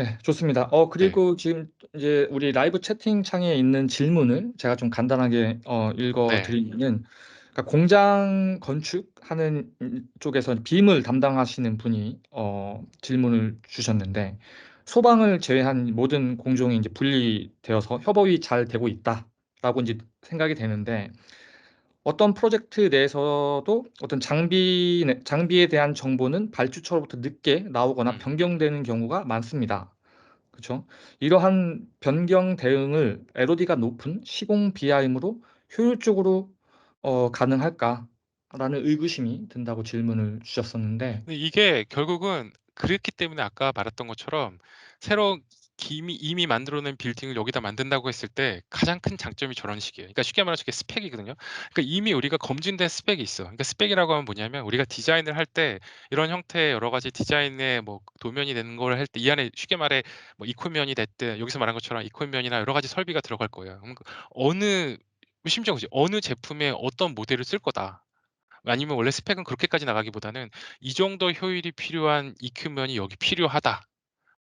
네, 좋습니다. 어, 네. 그리고 지금 이제 우리 라이브 채팅창에 있는 질문을 제가 좀 간단하게 어, 읽어 네. 드리면은 그러니까 공장 건축하는 쪽에서 빔을 담당하시는 분이 어, 질문을 주셨는데 소방을 제외한 모든 공종이 이제 분리되어서 협업이 잘 되고 있다라고 이제 생각이 되는데 어떤 프로젝트 내에서도 어떤 장비, 장비에 대한 정보는 발주처로부터 늦게 나오거나 음. 변경되는 경우가 많습니다. 그렇죠? 이러한 변경 대응을 LOD가 높은 시공 BIM으로 효율적으로 어, 가능할까라는 의구심이 든다고 질문을 주셨었는데 이게 결국은 그렇기 때문에 아까 말했던 것처럼 새로 이미, 이미 만들어낸 빌딩을 여기다 만든다고 했을 때 가장 큰 장점이 저런 식이에요. 그러니까 쉽게 말해서 이게 스펙이거든요. 그러니까 이미 우리가 검증된 스펙이 있어. 그러니까 스펙이라고 하면 뭐냐면 우리가 디자인을 할 때 이런 형태의 여러 가지 디자인의 뭐 도면이 되는 걸 할 때 이 안에 쉽게 말해 뭐 이코면이 됐든 여기서 말한 것처럼 이코면이나 여러 가지 설비가 들어갈 거예요. 그 어느 심지어 그지 어느 제품에 어떤 모델을 쓸 거다. 아니면 원래 스펙은 그렇게까지 나가기보다는 이 정도 효율이 필요한 이큐면이 여기 필요하다.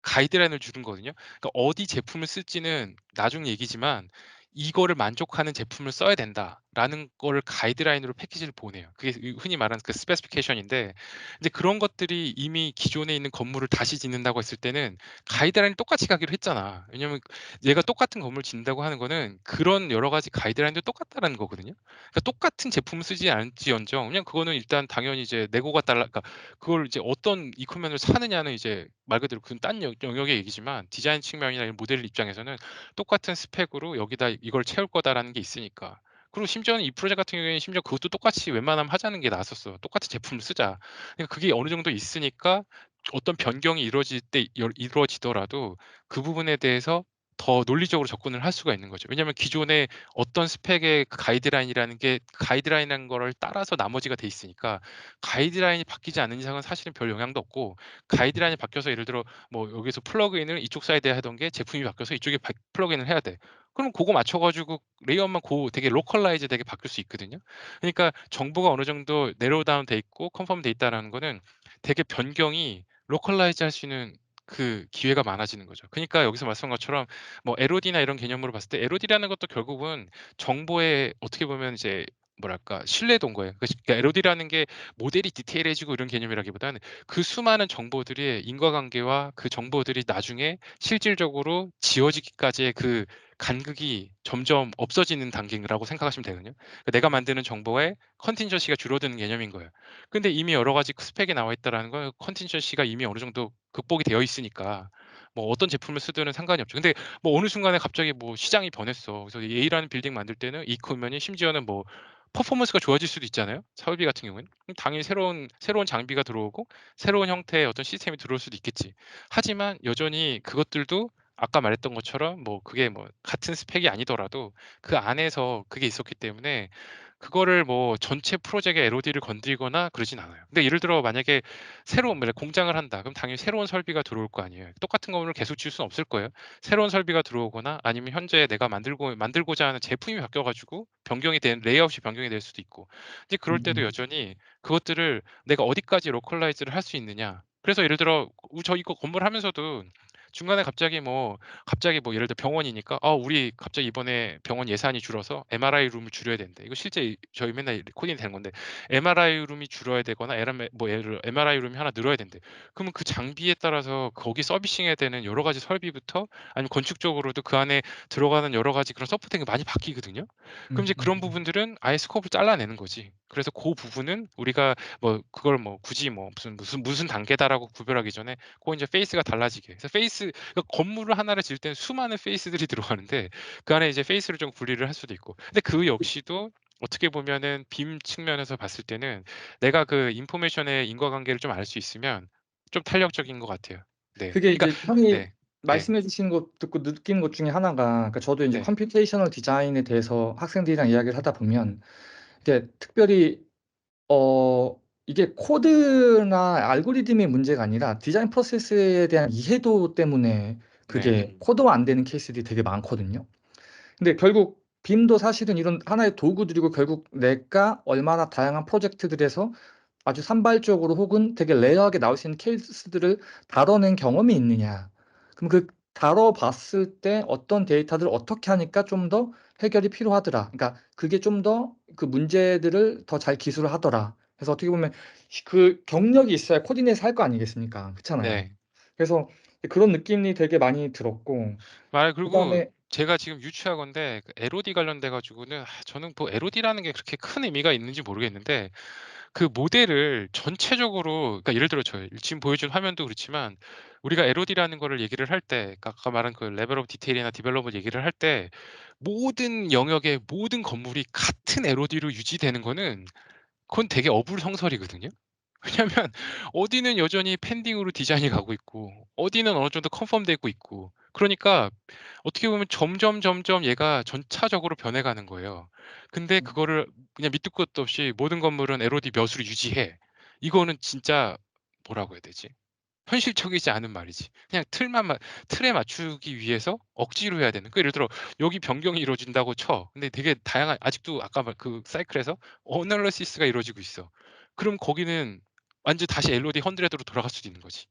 가이드라인을 주는 거거든요. 그러니까 어디 제품을 쓸지는 나중 얘기지만 이거를 만족하는 제품을 써야 된다라는 거를 가이드라인으로 패키지를 보내요. 그게 흔히 말하는 그 스페시피케이션인데 이제 그런 것들이 이미 기존에 있는 건물을 다시 짓는다고 했을 때는 가이드라인이 똑같이 가기로 했잖아. 왜냐면 얘가 똑같은 건물을 짓는다고 하는 거는 그런 여러 가지 가이드라인도 똑같다라는 거거든요. 그러니까 똑같은 제품을 쓰지 않을지언정 그냥 그거는 일단 당연히 이제 내고가 달라 그러니까 그걸 이제 어떤 이코멘을 사느냐는 이제 말 그대로 그건 딴 영역의 얘기지만 디자인 측면이나 모델 입장에서는 똑같은 스펙으로 여기다 이걸 채울 거다라는 게 있으니까. 그리고 심지어는 이 프로젝트 같은 경우에는 심지어 그것도 똑같이 웬만하면 하자는 게 나았었어. 똑같은 제품을 쓰자. 그러니까 그게 어느 정도 있으니까 어떤 변경이 이루어질 때 이루어지더라도 그 부분에 대해서 더 논리적으로 접근을 할 수가 있는 거죠. 왜냐하면 기존에 어떤 스펙의 그 가이드라인이라는 게 가이드라인이라는 거를 따라서 나머지가 돼 있으니까 가이드라인이 바뀌지 않는 이상은 사실은 별 영향도 없고 가이드라인이 바뀌어서 예를 들어 뭐 여기서 플러그인을 이쪽 사이드에 하던 게 제품이 바뀌어서 이쪽에 플러그인을 해야 돼. 그럼 그거 맞춰 가지고 레이어만 고 되게 로컬라이즈 되게 바뀔 수 있거든요. 그러니까 정보가 어느 정도 내로우 다운 돼 있고 컨펌 돼 있다라는 거는 되게 변경이 로컬라이즈 할 수 있는 그 기회가 많아지는 거죠. 그러니까 여기서 말씀한 것처럼 뭐 LOD나 이런 개념으로 봤을 때 LOD라는 것도 결국은 정보의 어떻게 보면 이제 뭐랄까 신뢰도인 거예요. 그러니까 LOD라는 게 모델이 디테일해지고 이런 개념이라기보다는 그 수많은 정보들의 인과관계와 그 정보들이 나중에 실질적으로 지워지기까지의 그 간극이 점점 없어지는 단계라고 생각하시면 되거든요. 그러니까 내가 만드는 정보에 컨틴전시가 줄어드는 개념인 거예요. 근데 이미 여러 가지 스펙이 나와 있다라는 건 컨틴전시가 이미 어느 정도 극복이 되어 있으니까 뭐 어떤 제품을 쓰든 상관이 없죠. 근데 뭐 어느 순간에 갑자기 뭐 시장이 변했어. 그래서 A라는 빌딩 만들 때는 이코면이 심지어는 뭐 퍼포먼스가 좋아질 수도 있잖아요. 설비 같은 경우에는. 당연히 새로운 새로운 장비가 들어오고 새로운 형태의 어떤 시스템이 들어올 수도 있겠지. 하지만 여전히 그것들도 아까 말했던 것처럼 뭐 그게 뭐 같은 스펙이 아니더라도 그 안에서 그게 있었기 때문에 그거를 뭐 전체 프로젝트의 LOD를 건드리거나 그러진 않아요. 근데 예를 들어 만약에 새로운 뭐 공장을 한다. 그럼 당연히 새로운 설비가 들어올 거 아니에요. 똑같은 건물을 계속 지을 수는 없을 거예요. 새로운 설비가 들어오거나 아니면 현재 내가 만들고 만들고자 하는 제품이 바뀌어 가지고 변경이 된 레이아웃이 변경이 될 수도 있고. 이제 그럴 때도 음. 여전히 그것들을 내가 어디까지 로컬라이즈를 할 수 있느냐. 그래서 예를 들어 저 이거 건물 하면서도 중간에 갑자기 뭐 갑자기 뭐 예를 들어 병원이니까 아 우리 갑자기 이번에 병원 예산이 줄어서 MRI 룸을 줄여야 된대. 이거 실제 저희 맨날 코딩이 되는 건데 MRI 룸이 줄어야 되거나 뭐 예를 들어 MRI 룸이 하나 늘어야 된대. 그러면 그 장비에 따라서 거기 서비싱해야 되는 여러 가지 설비부터 아니면 건축적으로도 그 안에 들어가는 여러 가지 그런 서포팅이 많이 바뀌거든요. 그럼 이제 음, 그런 음. 부분들은 아예 스코프를 잘라내는 거지. 그래서 그 부분은 우리가 뭐 그걸 뭐 굳이 뭐 무슨 무슨 무슨 단계다라고 구별하기 전에 그 이제 페이스가 달라지게. 그래서 페이스 그러니까 건물을 하나를 지을 때는 수많은 페이스들이 들어가는데 그 안에 이제 페이스를 좀 분리를 할 수도 있고. 근데 그 역시도 어떻게 보면은 빔 측면에서 봤을 때는 내가 그 인포메이션의 인과관계를 좀 알 수 있으면 좀 탄력적인 것 같아요. 네. 그게 그러니까 이제 형이 네. 네. 말씀해 주신 거 듣고 느끼는 것 중에 하나가 그러니까 저도 이제 네. 컴퓨테이셔널 디자인에 대해서 학생들이랑 이야기를 하다 보면 이게 특별히 어 이게 코드나 알고리즘의 문제가 아니라 디자인 프로세스에 대한 이해도 때문에 그게 네. 코드화 안 되는 케이스들이 되게 많거든요. 근데 결국 빔도 사실은 이런 하나의 도구들이고 결국 내가 얼마나 다양한 프로젝트들에서 아주 산발적으로 혹은 되게 레어하게 나올 수 있는 케이스들을 다뤄낸 경험이 있느냐. 그럼 그 다뤄봤을 때 어떤 데이터들을 어떻게 하니까 좀 더 해결이 필요하더라. 그러니까 그게 좀 더 그 문제들을 더 잘 기술을 하더라. 그래서 어떻게 보면 그 경력이 있어야 코디네이터 할거 아니겠습니까? 그렇잖아요. 네. 그래서 그런 느낌이 되게 많이 들었고 아 그리고 그다음에 제가 지금 유추하건대 그 LOD 관련돼 가지고는 아 저는 뭐 LOD라는 게 그렇게 큰 의미가 있는지 모르겠는데 그 모델을 전체적으로 그러니까 예를 들어 저 지금 보여준 화면도 그렇지만 우리가 LOD라는 거를 얘기를 할때 그러니까 아까 말한 그 레벨 오브 디테일이나 디벨롭을 얘기를 할 때 모든 영역의 모든 건물이 같은 LOD로 유지되는 거는 그건 되게 어불성설이거든요. 왜냐면 어디는 여전히 펜딩으로 디자인이 가고 있고 어디는 어느 정도 컨펌되고 있고 그러니까 어떻게 보면 점점 점점 얘가 전차적으로 변해가는 거예요. 근데 음. 그거를 그냥 밑도 끝도 없이 모든 건물은 LOD 몇으로 유지해. 이거는 진짜 뭐라고 해야 되지? 현실적이지 않은 말이지. 그냥 틀만 마 틀에 맞추기 위해서 억지로 해야 되는. 그 예를 들어 여기 변경이 이루어진다고 쳐. 근데 되게 다양한 아직도 아까 말그 사이클에서 어널리시스가 이루어지고 있어. 그럼 거기는 완전 다시 LOD 100으로 돌아갈 수도 있는 거지.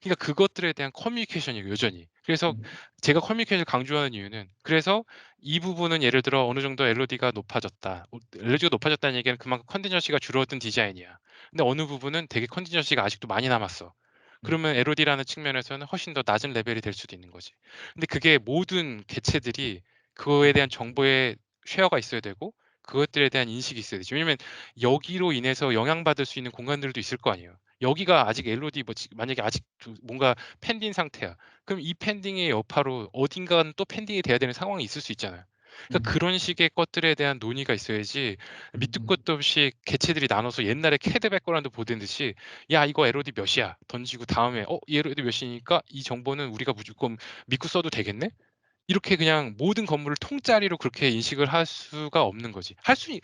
그러니까 그것들에 대한 커뮤니케이션이 여전히. 그래서 음. 제가 커뮤니케이션을 강조하는 이유는 그래서 이 부분은 예를 들어 어느 정도 LOD가 높아졌다. 어 LOD가 높아졌다는 얘기는 그만큼 컨티전시가 줄어든 디자인이야. 근데 어느 부분은 되게 컨티전시가 아직도 많이 남았어. 그러면 LOD라는 측면에서는 훨씬 더 낮은 레벨이 될 수도 있는 거지. 근데 그게 모든 개체들이 그거에 대한 정보의 쉐어가 있어야 되고 그것들에 대한 인식이 있어야 되지. 왜냐면 여기로 인해서 영향받을 수 있는 공간들도 있을 거 아니에요. 여기가 아직 LOD 뭐 만약에 아직 좀 뭔가 펜딩 상태야. 그럼 이 펜딩의 여파로 어딘가는 또 펜딩이 돼야 되는 상황이 있을 수 있잖아요. 그러니까 음. 그런 식의 것들에 대한 논의가 있어야지 밑도 음. 끝도 없이 개체들이 나눠서 옛날에 캐드 백그라운드 보던 듯이 야 이거 LOD 몇이야 던지고 다음에 어이 LOD 몇이니까 이 정보는 우리가 무조건 믿고 써도 되겠네? 이렇게 그냥 모든 건물을 통짜리로 그렇게 인식을 할 수가 없는 거지. 할 수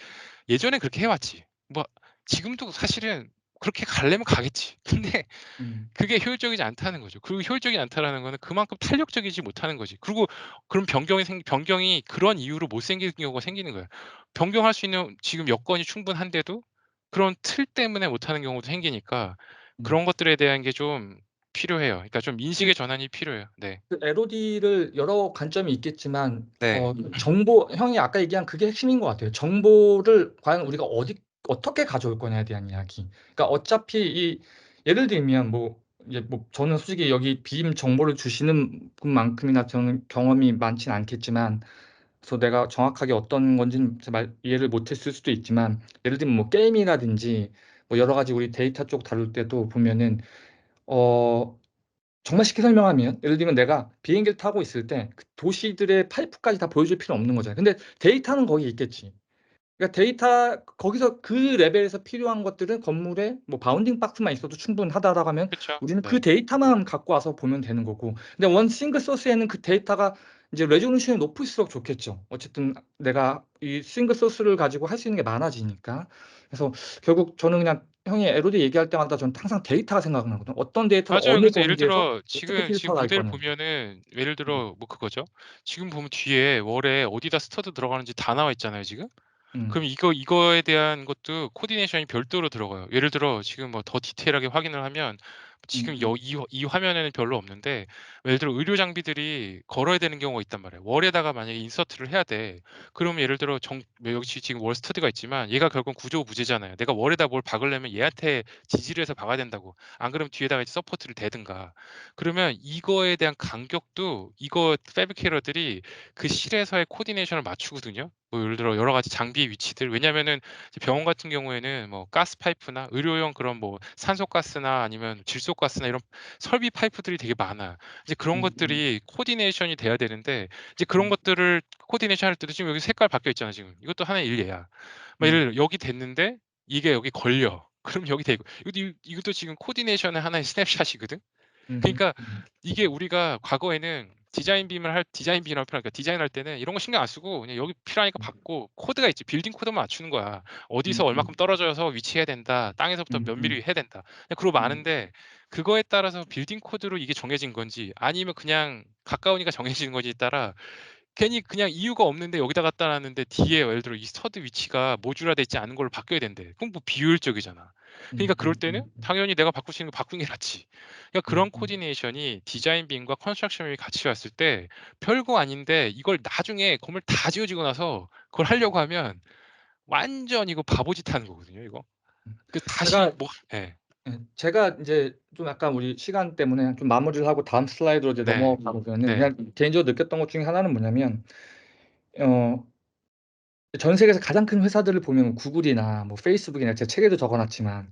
예전에 그렇게 해 왔지. 뭐 지금도 사실은 그렇게 가려면 가겠지. 근데 음. 그게 효율적이지 않다는 거죠. 그리고 효율적이지 않다라는 거는 그만큼 탄력적이지 못하는 거지. 그리고 그런 변경이 생 변경이 그런 이유로 못 생기는 경우가 생기는 거예요. 변경할 수 있는 지금 여건이 충분한데도 그런 틀 때문에 못하는 경우도 생기니까 음. 그런 것들에 대한 게 좀 필요해요. 그러니까 좀 인식의 그 전환이 필요해요. 네. 그 LOD를 여러 관점이 있겠지만 네. 어 정보 형이 아까 얘기한 그게 핵심인 것 같아요. 정보를 과연 우리가 어디 어떻게 가져올 거냐에 대한 이야기. 그러니까 어차피 이 예를 들면 뭐 이제 뭐 저는 솔직히 여기 빔 정보를 주시는 분만큼이나 저는 경험이 많진 않겠지만 그래서 내가 정확하게 어떤 건지는 말 이해를 못 했을 수도 있지만 예를 들면 뭐 게임이라든지 뭐 여러 가지 우리 데이터 쪽 다룰 때도 보면은 어 정말 쉽게 설명하면 예를 들면 내가 비행기를 타고 있을 때 그 도시들의 파이프까지 다 보여줄 필요는 없는 거잖아요. 근데 데이터는 거기 있겠지. 그러니까 데이터 거기서 그 레벨에서 필요한 것들은 건물에 뭐 바운딩 박스만 있어도 충분하다라고 하면 그쵸. 우리는 네. 그 데이터만 갖고 와서 보면 되는 거고. 근데 원 싱글 소스에는 그 데이터가 이제 레졸루션이 높을수록 좋겠죠. 어쨌든 내가 이 싱글 소스를 가지고 할 수 있는 게 많아지니까. 그래서 결국 저는 그냥 형이 LOD 얘기할 때마다 저는 항상 데이터가 생각나거든요. 어떤 데이터를 맞아요. 어느 예를 들어 지금 지금 모델. 보면은 예를 음. 들어 뭐 그거죠. 지금 보면 뒤에 월에 어디다 스터드 들어가는지 다 나와 있잖아요, 지금. 음. 그럼 이거 이거에 대한 것도 코디네이션이 별도로 들어가요. 예를 들어 지금 뭐 더 디테일하게 확인을 하면 지금. 여이 이 화면에는 별로 없는데 예를 들어 의료 장비들이 걸어야 되는 경우가 있단 말이에요. 월에다가 만약에 인서트를 해야 돼. 그러면 예를 들어 정뭐 여기 지금 월 스터디가 있지만 얘가 결국은 구조부재잖아요. 내가 월에다 뭘 박으려면 얘한테 지지를 해서 박아야 된다고. 안 그러면 뒤에다가 이제 서포트를 대든가. 그러면 이거에 대한 간격도 이거 패브리케이터들이 그 실에서의 코디네이션을 맞추거든요. 뭐 예를 들어 여러 가지 장비의 위치들 왜냐면은 병원 같은 경우에는 뭐 가스 파이프나 의료용 그런 뭐 산소가스나 아니면 질소가스나 이런 설비 파이프들이 되게 많아. 이제 그런 음음. 것들이 코디네이션이 돼야 되는데 이제 그런 음. 것들을 코디네이션 할 때도 지금 여기 색깔 바뀌어 있잖아, 지금. 이것도 하나의 일례야. 막 음. 예를 들어 여기 됐는데 이게 여기 걸려. 그럼 여기 되고 이것도 이것도 지금 코디네이션의 하나의 스냅샷이거든. 그러니까 음. 이게 우리가 과거에는 디자인 빔을 할 디자인 빔이라고 표현할까 디자인할 때는 이런 거 신경 안 쓰고 그냥 여기 필요하니까 받고 코드가 있지. 빌딩 코드만 맞추는 거야. 어디서 얼마큼 음음. 떨어져서 위치해야 된다. 땅에서부터 몇 밀리 음음. 해야 된다. 그냥 그러고 음. 마는데 그거에 따라서 빌딩 코드로 이게 정해진 건지 아니면 그냥 가까우니까 정해지는 건지에 따라 괜히 그냥 이유가 없는데 여기다 갖다 놨는데 뒤에 예를 들어 이 스터드 위치가 모듈화돼 있지 않은 걸로 바뀌어야 된대. 그럼 뭐 비효율적이잖아. 그러니까 음, 그럴 음, 때는 음, 음. 당연히 내가 바꿀 수 있는 거 바꾸는 게 낫지. 그러니까 그런. 코디네이션이 디자인 빔과 컨스트럭션 빔이 같이 왔을 때 별거 아닌데 이걸 나중에 건물 다 지어지고 나서 그걸 하려고 하면 완전 이거 바보짓 하는 거거든요, 이거. 그 다시 제가 뭐 예. 예, 제가 이제 좀 약간 우리 시간 때문에 좀 마무리를 하고 다음 슬라이드로 이제 네. 넘어가보면은 네. 그냥 개인적으로 느꼈던 것 중에 하나는 뭐냐면 어, 전 세계에서 가장 큰 회사들을 보면 구글이나 뭐 페이스북이나 제 책에도 적어놨지만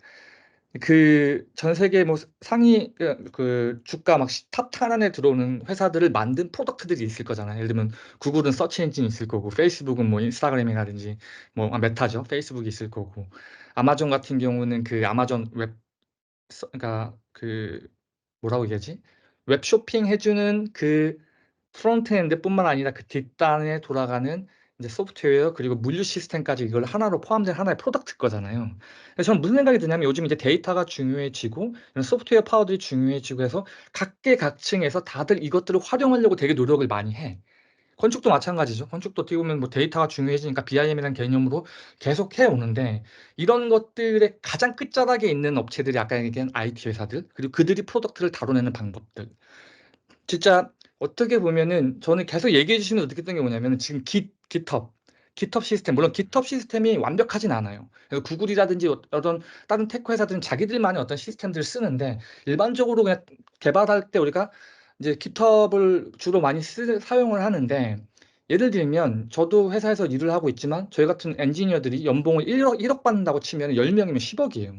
그 전 세계 뭐 상위 그, 그 주가 막 탑10 안에 들어오는 회사들을 만든 프로덕트들이 있을 거잖아요. 예를 들면 구글은 서치 엔진이 있을 거고 페이스북은 뭐 인스타그램이라든지 뭐 아, 메타죠. 페이스북이 있을 거고 아마존 같은 경우는 그 아마존 웹 서- 그러니까 그 뭐라고 얘기하지? 웹 쇼핑 해주는 그 프론트엔드뿐만 아니라 그 뒷단에 돌아가는 이제 소프트웨어 그리고 물류 시스템까지 이걸 하나로 포함된 하나의 프로덕트 거잖아요. 그래서 저는 무슨 생각이 드냐면 요즘 이제 데이터가 중요해지고 이런 소프트웨어 파워들이 중요해지고 해서 각계 각층에서 다들 이것들을 활용하려고 되게 노력을 많이 해. 건축도 마찬가지죠. 건축도 보면 뭐 데이터가 중요해지니까 BIM이라는 개념으로 계속 해오는데 이런 것들의 가장 끝자락에 있는 업체들이 아까 얘기한 IT 회사들 그리고 그들이 프로덕트를 다뤄내는 방법들 진짜 어떻게 보면은 저는 계속 얘기해 주시면서 느꼈던 게 뭐냐면은 지금 깃, 깃헙, 깃헙 시스템 물론 깃헙 시스템이 완벽하진 않아요. 그래서 구글이라든지 어- 어떤 다른 테크 회사들은 자기들만의 어떤 시스템들을 쓰는데 일반적으로 그냥 개발할 때 우리가 이제 깃헙을 주로 많이 쓰, 사용을 하는데 예를 들면 저도 회사에서 일을 하고 있지만 저희 같은 엔지니어들이 연봉을 1억, 1억 받는다고 치면 10명이면 10억이에요.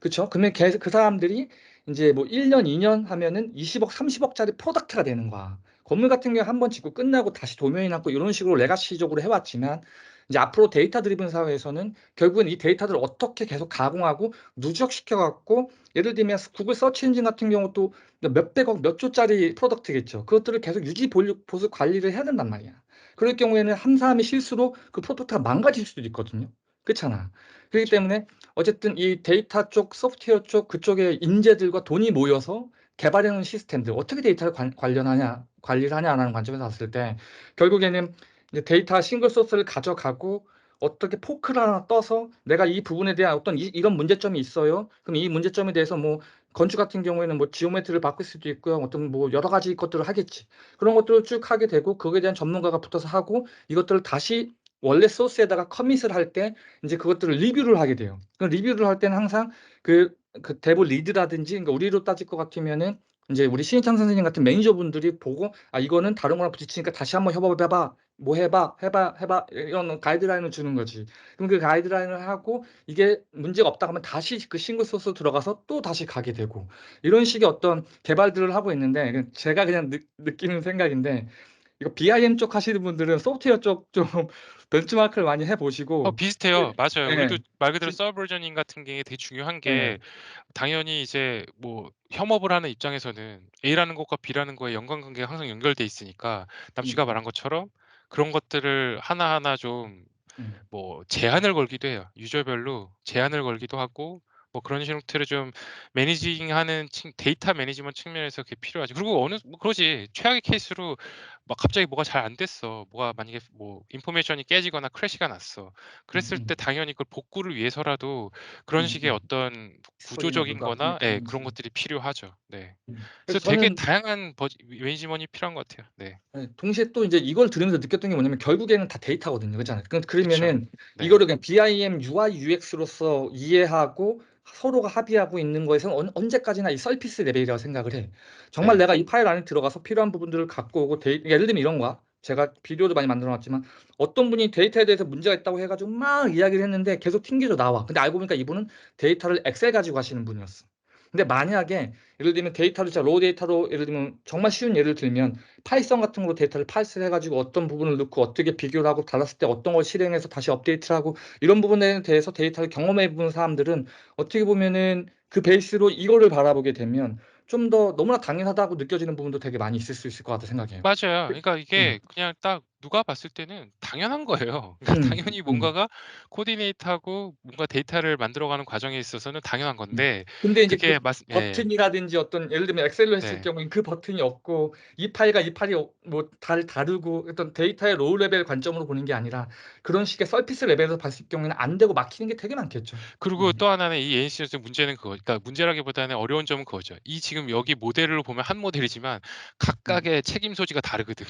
그렇죠? 그러면 걔- 그 사람들이 이제 뭐 1년, 2년 하면은 20억, 30억짜리 프로덕트가 되는 거야. 건물 같은 경우 한 번 짓고 끝나고 다시 도면이 남고 이런 식으로 레가시적으로 해왔지만 이제 앞으로 데이터 드리븐 사회에서는 결국은 이 데이터들을 어떻게 계속 가공하고 누적시켜 갖고 예를 들면 구글 서치 엔진 같은 경우도 몇백억, 몇 조짜리 프로덕트겠죠. 그것들을 계속 유지 보수 관리를 해야 된단 말이야. 그럴 경우에는 한 사람의 실수로 그 프로덕트가 망가질 수도 있거든요. 그렇잖아. 그렇기 때문에 어쨌든 이 데이터 쪽, 소프트웨어 쪽 그쪽에 인재들과 돈이 모여서 개발해놓은 시스템들 어떻게 데이터를 관, 관련하냐, 관리를 하냐라는 관점에서 봤을 때 결국에는 데이터 싱글 소스를 가져가고 어떻게 포크를 하나 떠서 내가 이 부분에 대한 어떤 이, 이런 문제점이 있어요. 그럼 이 문제점에 대해서 뭐 건축 같은 경우에는 뭐 지오메트리를 바꿀 수도 있고요. 어떤 뭐 여러 가지 것들을 하겠지. 그런 것들을 쭉 하게 되고 그거에 대한 전문가가 붙어서 하고 이것들을 다시 원래 소스에다가 커밋을 할 때 이제 그것들을 리뷰를 하게 돼요. 그 리뷰를 할 때는 항상 그, 그 대본 리드라든지 그러니까 우리로 따질 것 같으면은 이제 우리 신희창 선생님 같은 매니저분들이 보고 아 이거는 다른 거랑 부딪히니까 다시 한번 협업해봐 뭐 해봐 해봐 해봐. 이런 가이드라인을 주는 거지. 그럼 그 가이드라인을 하고 이게 문제가 없다 하면 다시 그 싱글 소스 들어가서 또 다시 가게 되고. 이런 식의 어떤 개발들을 하고 있는데 제가 그냥 느, 느끼는 생각인데 이거 BIM 쪽 하시는 분들은 소프트웨어 쪽 좀 벤치마크를 많이 어 해보시고 비슷해요. 맞아요. 예, 우리도 말 그대로 지- 서브 버저닝 같은 게 되게 중요한 예, 게 당연히 이제 뭐 협업을 하는 입장에서는 A라는 것과 B라는 거에 연관관계가 항상 연결돼 있으니까 남씨가 음, 말한 것처럼 그런 것들을 하나하나 좀 음, 뭐 제한을 걸기도 해요. 유저별로 제한을 걸기도 하고 뭐 그런 형태로 좀 매니징하는 층 데이터 매니지먼트 측면에서 그게 필요하지. 그리고 어느 뭐 그러지. 최악의 케이스로 막 갑자기 뭐가 잘 안 됐어. 뭐가 만약에 뭐 인포메이션이 깨지거나 크래시가 났어. 그랬을 음, 때 당연히 그걸 복구를 위해서라도 그런 음, 식의 음. 어떤 구조적인 뭐가 음, 거나 예 음, 그런 음. 것들이 필요하죠. 네. 음. 그래서 되게 다양한 버지 매니지먼트이 필요한 것 같아요. 네. 예, 동시에 또 이제 이걸 들으면서 느꼈던 게 뭐냐면 결국에는 다 데이터거든요. 그렇잖아요. 그-. 그러면은 네. 이거를 그냥 BIM, UI, UX로서 이해하고 서로가 합의하고 있는 거에서는 언, 언제까지나 이 서피스 레벨이라고 생각을 해. 정말 네. 내가 이 파일 안에 들어가서 필요한 부분들을 갖고 오고 데이, 예를 들면 이런 거야. 제가 비디오도 많이 만들어 놨지만 어떤 분이 데이터에 대해서 문제가 있다고 해가지고 막 이야기를 했는데 계속 튕겨져 나와. 근데 알고 보니까 이분은 데이터를 엑셀 가지고 하시는 분이었어. 근데 만약에 예를 들면 데이터를 로우 데이터로 예를 들면 정말 쉬운 예를 들면 파이썬 같은 걸로 데이터를 파스를 해가지고 어떤 부분을 넣고 어떻게 비교를 하고 달았을 때 어떤 걸 실행해서 다시 업데이트를 하고 이런 부분에 대해서 데이터를 경험해 본 사람들은 어떻게 보면은 그 베이스로 이거를 바라보게 되면 좀 더 너무나 당연하다고 느껴지는 부분도 되게 많이 있을 수 있을 것 같다 생각해요. 맞아요. 그러니까 음, 이게 그냥 딱 누가 봤을 때는 당연한 거예요. 그러니까 음. 당연히 음. 뭔가가 코디네이트하고 뭔가 데이터를 만들어가는 과정에 있어서는 당연한 음. 건데 근데 이제 그게 그 말씀 예. 버튼이라든지 어떤 예를 들면 엑셀로 했을 네. 경우엔 그 버튼이 없고 이 파일과 이 파일이 어뭐달 다르고 어떤 데이터의 로우 레벨 관점으로 보는 게 아니라 그런 식의 서피스 레벨에서 봤을 경우에는 안 되고 막히는 게 되게 많겠죠. 그리고 음. 또 하나는 이 ANC에서 문제는 그거 그러니까 문제라기보다는 어려운 점은 그거죠. 이 지금 여기 모델을 보면 한 모델이지만 음. 각각의 책임 소지가 다르거든.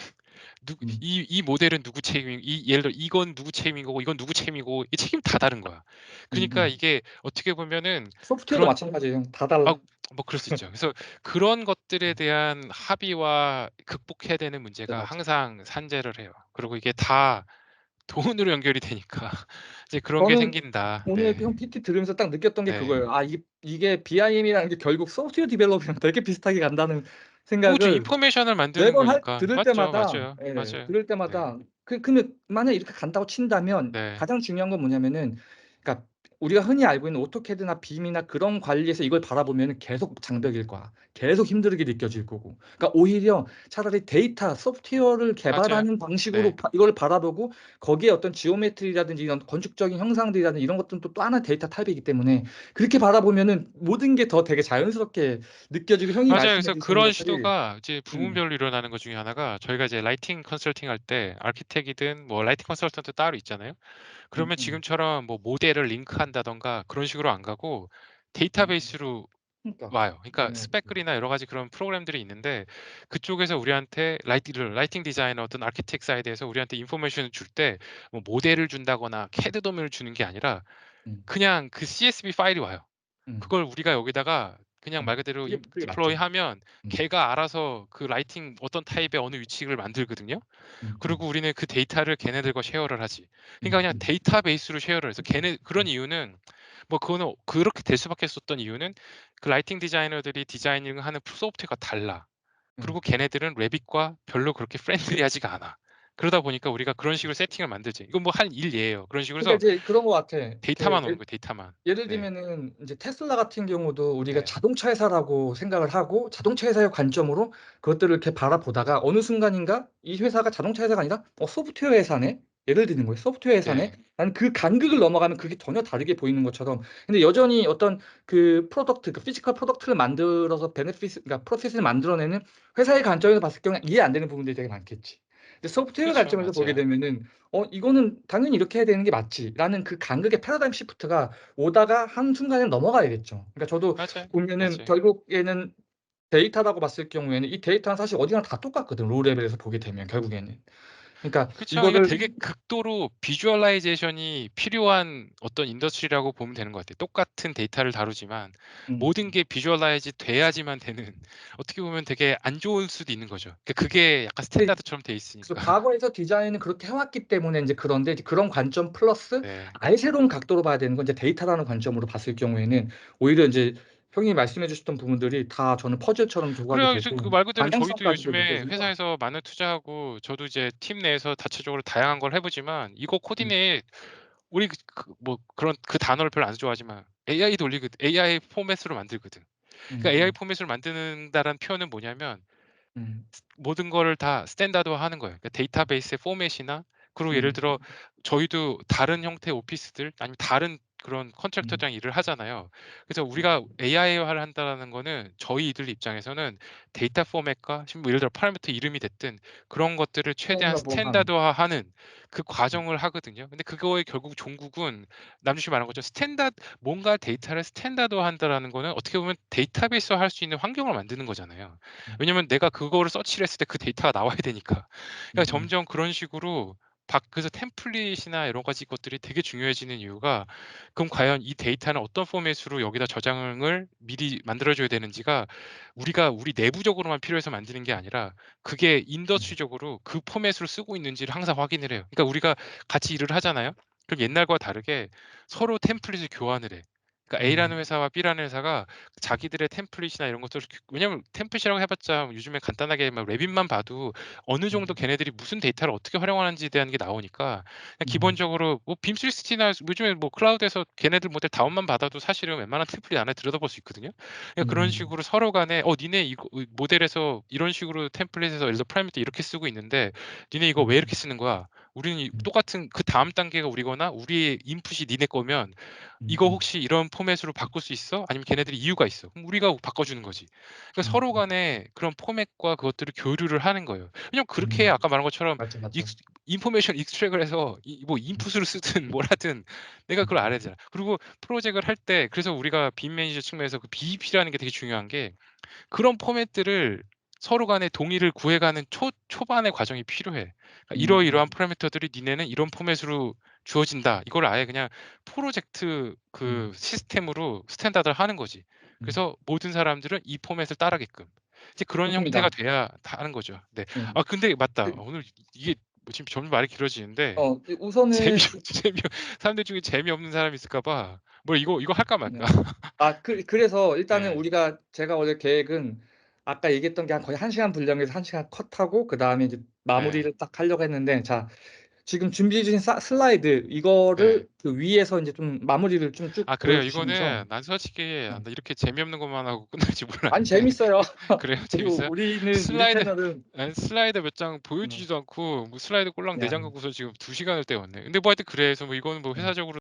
누 음. 이 이 모델은 누구 책임이 이 예를 들어 이건 누구 책임인 거고 이건 누구 책임이고 이 책임이 다 다른 거야. 그러니까 음음. 이게 어떻게 보면은 소프트웨어도 그런 마찬가지예요. 다 달라. 아 뭐 그럴 수 있죠. 그래서 그런 것들에 대한 합의와 극복해야 되는 네 문제가 맞아요. 항상 산재를 해요. 그리고 이게 다 돈으로 연결이 되니까 이제 그런 게 생긴다. 오늘 네. 형 PT 들으면서 딱 느꼈던 게 네. 그거예요. '아 이게 이게 BIM이라는 게 결국 소프트웨어 디벨롭이랑 되게 비슷하게 간다.'는 생각을 인포메이션을 만드는 매번 할 거니까. 들을 맞죠, 때마다 맞아요. 예 맞아요. 들을 네. 때마다 그 그러면 만약에 이렇게 간다고 친다면 네. 가장 중요한 건 뭐냐면은 그러니까 우리가 흔히 알고 있는 오토캐드나 빔이나 그런 관리에서 이걸 바라보면은 계속 장벽일 거야. 계속 힘들게 느껴질 거고. 그러니까 오히려 차라리 데이터, 소프트웨어를 맞아요. 개발하는 방식으로 네. 바 이걸 바라보고 거기에 어떤 지오메트리라든지 이런 건축적인 형상들이라든지 이런 것들은 또 또 하나의 데이터 타입이기 때문에 그렇게 바라보면은 모든 게 더 되게 자연스럽게 느껴지고 형이 맞아요. 그래서 주신 그런 시도가 이제 음. 부문별로 일어나는 것 중에 하나가 저희가 이제 라이팅 컨설팅 할 때 아키텍이든 뭐 라이팅 컨설턴트 따로 있잖아요. 그러면 음음. 지금처럼 뭐 모델을 링크한다든가 그런 식으로 안 가고 음. 데이터베이스로 그러니까. 와요. 그러니까 네. 스패클이나 여러 가지 그런 프로그램들이 있는데 그쪽에서 우리한테 라이팅을 라이팅 디자이너든 아키텍 사이드에서 우리한테 인포메이션을 줄 때 뭐 모델을 준다거나 CAD 도면을 주는 게 아니라 음. 그냥 그 CSV 파일이 와요. 음. 그걸 우리가 여기다가 그냥 음. 말 그대로 그게 그게. 디플로이하면 음. 걔가 알아서 그 라이팅 어떤 타입의 어느 위치를 만들거든요. 그리고 우리는 그 데이터를 걔네들과 쉐어를 하지. 그러니까 그냥. 데이터베이스로 쉐어를 해서 걔네 그런 음. 이유는 뭐 그거는 그렇게 될 수밖에 없었던 이유는 그 라이팅 디자이너들이 디자이닝을 하는 소프트웨어가 달라. 그리고 음. 걔네들은 레빗과 별로 그렇게 프렌들리하지가 않아. 그러다 보니까 우리가 그런 식으로 세팅을 만들지. 이건 뭐할일 예예요. 그런 식으로 그러니까 해서 이제 그런 것 같아. 그 데이터만 예 오는 거예요, 데이터만. 예를 네. 들면은 인제 테슬라 같은 경우도 우리가 네. 자동차 회사라고 생각을 하고 자동차 회사의 관점으로 그것들을 이렇게 바라보다가 어느 순간인가 이 회사가 자동차 회사가 아니라 '어 소프트웨어 회사네.' 예를 드는 거예요. '소프트웨어 회사네.' 네. 라는 그 간극을 넘어가면 그게 전혀 다르게 보이는 것처럼 근데 여전히 어떤 그 프로덕트 그 피지컬 프로덕트를 만들어서 베네핏을 그러니까 프로핏을 만들어내는 회사의 관점에서 봤을 경우에 이해 안 되는 부분들이 되게 많겠지. 근데 소프트웨어 그쵸. 관점에서 보게 맞아요. 되면은 '어 이거는 당연히 이렇게 해야 되는 게 맞지.'라는 그 간극의 패러다임 시프트가 오다가 한 순간에 넘어가야겠죠. 그러니까 저도 맞아요. 보면은 맞아요. 결국에는 데이터라고 봤을 경우에는 이 데이터는 사실 어디나 다 똑같거든 로우 레벨에서 보게 되면 결국에는. 그러니까 그쵸. 이거를 되게 극도로 비주얼라이제이션이 필요한 어떤 인더스트리라고 보면 되는 것 같아요. 똑같은 데이터를 다루지만 음. 모든 게 비주얼라이즈 돼야지만 되는 어떻게 보면 되게 안 좋을 수도 있는 거죠. 그러니까 그게 약간 스탠다드처럼 돼 있으니까. 과거에서 디자인은 그렇게 해 왔기 때문에 인제 그런데 이제 그런 관점 플러스 네. 아예 새로운 각도로 봐야 되는 건 이제 데이터라는 관점으로 봤을 경우에는 오히려 인제 형님이 말씀해 주셨던 부분들이 다 저는 퍼즐처럼 조각이 그래요. 되고 그말 그대로 저희도 요즘에 회사에서 많은 투자하고 저도 이제 팀 내에서 다차적으로 다양한 걸 해 보지만 이거 음. 코디네이트 우리 그 그 뭐 그런 그 단어를 별로 안 좋아하지만 AI 돌리거든. AI 포맷으로 만들거든. 그러니까 AI 음음. 포맷으로 만드는다라는 표현은 뭐냐면 음. 스 모든 거를 다 스탠다드화하는 거예요. 그러니까 데이터베이스의 포맷이나 그리고 예를 음. 들어 저희도 다른 형태의 오피스들 아니면 다른 그런 음. 컨트랙터랑 일을 하잖아요. 그래서 음. 우리가 AI화를 한다라는 거는 저희들 입장에서는 데이터 포맷과 뭐 예를 들어 파라미터 이름이 됐든 그런 것들을 최대한. 스탠다드화하는 그 음. 과정을 하거든요. 근데 그거의 결국 종국은 남준 씨 말한 것처럼 스탠다드 뭔가 데이터를 스탠다드화한다라는 거는 어떻게 보면 데이터베이스화할 수 있는 환경을 만드는 거잖아요. 음. 왜냐면 내가 그거를 서치를 했을 때 그 데이터가 나와야 되니까. 그러니까. 점점 그런 식으로 박 그래서 템플릿이나 여러 가지 것들이 되게 중요해지는 이유가 그럼 과연 이 데이터는 어떤 포맷으로 여기다 저장을 미리 만들어 줘야 되는지가 우리가 우리 내부적으로만 필요해서 만드는 게 아니라 그게 음. 인더스트리적으로 그 포맷으로 쓰고 있는지를 항상 확인을 해요. 그러니까 우리가 같이 일을 하잖아요. 그럼 옛날과 다르게 서로 템플릿을 교환을 해. 그러니까 음. A라는 회사와 B라는 회사가 자기들의 템플릿이나 이런 것들을 그 왜냐면 템플릿이라고 해 봤자 요즘에 간단하게 막 레빗만 봐도 어느 정도 음. 걔네들이 무슨 데이터를 어떻게 활용하는지에 대한 게 나오니까 음. 기본적으로 뭐 빔360나 요즘에 뭐 클라우드에서 걔네들 모델 다운만 받아도 사실은 웬만한 템플릿 안에 들여다볼 수 있거든요. 그러니까 그런 음. 식으로 서로 간에 "어 니네 이거 이 모델에서 이런 식으로 템플릿에서 예를 들어 파라미터 이렇게 쓰고 있는데 니네 이거 왜 음. 이렇게 쓰는 거야? 우리는 이 음. 똑같은 그 다음 단계가 우리거나 우리의 인풋이 니네 거면 이거 음음. 혹시 이런 포맷으로 바꿀 수 있어? 아니면 걔네들이 이유가 있어." 그럼 우리가 바꿔주는 거지. 그러니까 서로 음. 간에 그런 포맷과 그것들을 교류를 하는 거예요. 왜냐면 그렇게 음. 아까 말한 것처럼 맞죠, 맞죠. 익스 인포메이션 익스트랙을 해서 이뭐 음. 인풋으로 쓰든 뭘 하든 내가 그걸 알아야 음. 되잖아. 그리고 프로젝트를 할 때 그래서 우리가 빔 매니저 측면에서 그 BEP라는 게 되게 중요한 게 그런 포맷들을 서로 간에 동의를 구해 가는 초 초반의 과정이 필요해. 그러니까 음. "이러이러한 파라미터들이 니네는 이런 포맷으로 주어진다." 이거를 아예 그냥 프로젝트 그 음. 시스템으로 스탠다드를 하는 거지. 음. 그래서 모든 사람들은 이 포맷을 따르게끔. 이제 그런 형태가 좋습니다. 돼야 다 하는 거죠. 네. 음. 아 근데 맞다. 그 오늘 이게 뭐 지금 점점 말이 길어지는데 어이 우선은 재미 그 재미 사람들 중에 재미없는 사람이 있을까 봐 뭐 이거 이거 할까 말까. 네. 아 그 그래서 일단은 네. 우리가 제가 원래 계획은 아까 얘기했던 게한 거의 1 시간 분량에서 1 시간 컷하고 그 다음에 이제 네. 마무리를 딱 하려고 했는데 자 지금 준비해 주신 사 슬라이드 네. 이거를 그 위에서 인제 좀 마무리를 좀 쭉 아 그래요? 이거는 난 솔직히 아 네. 나 이렇게 재미없는 것만 하고 끝날 줄 아니 몰랐는데 재밌어요. 그래요? 재밌어요? 우리는 우리 슬라이드 아니 슬라이드 몇장 네. 보여주지도 않고 뭐 슬라이드 꼴랑 4장 네. 갖고서 지금 2 시간을 때웠네. 근데 뭐 하여튼 그래. 그래서 뭐 이거는 뭐 음. 회사적으로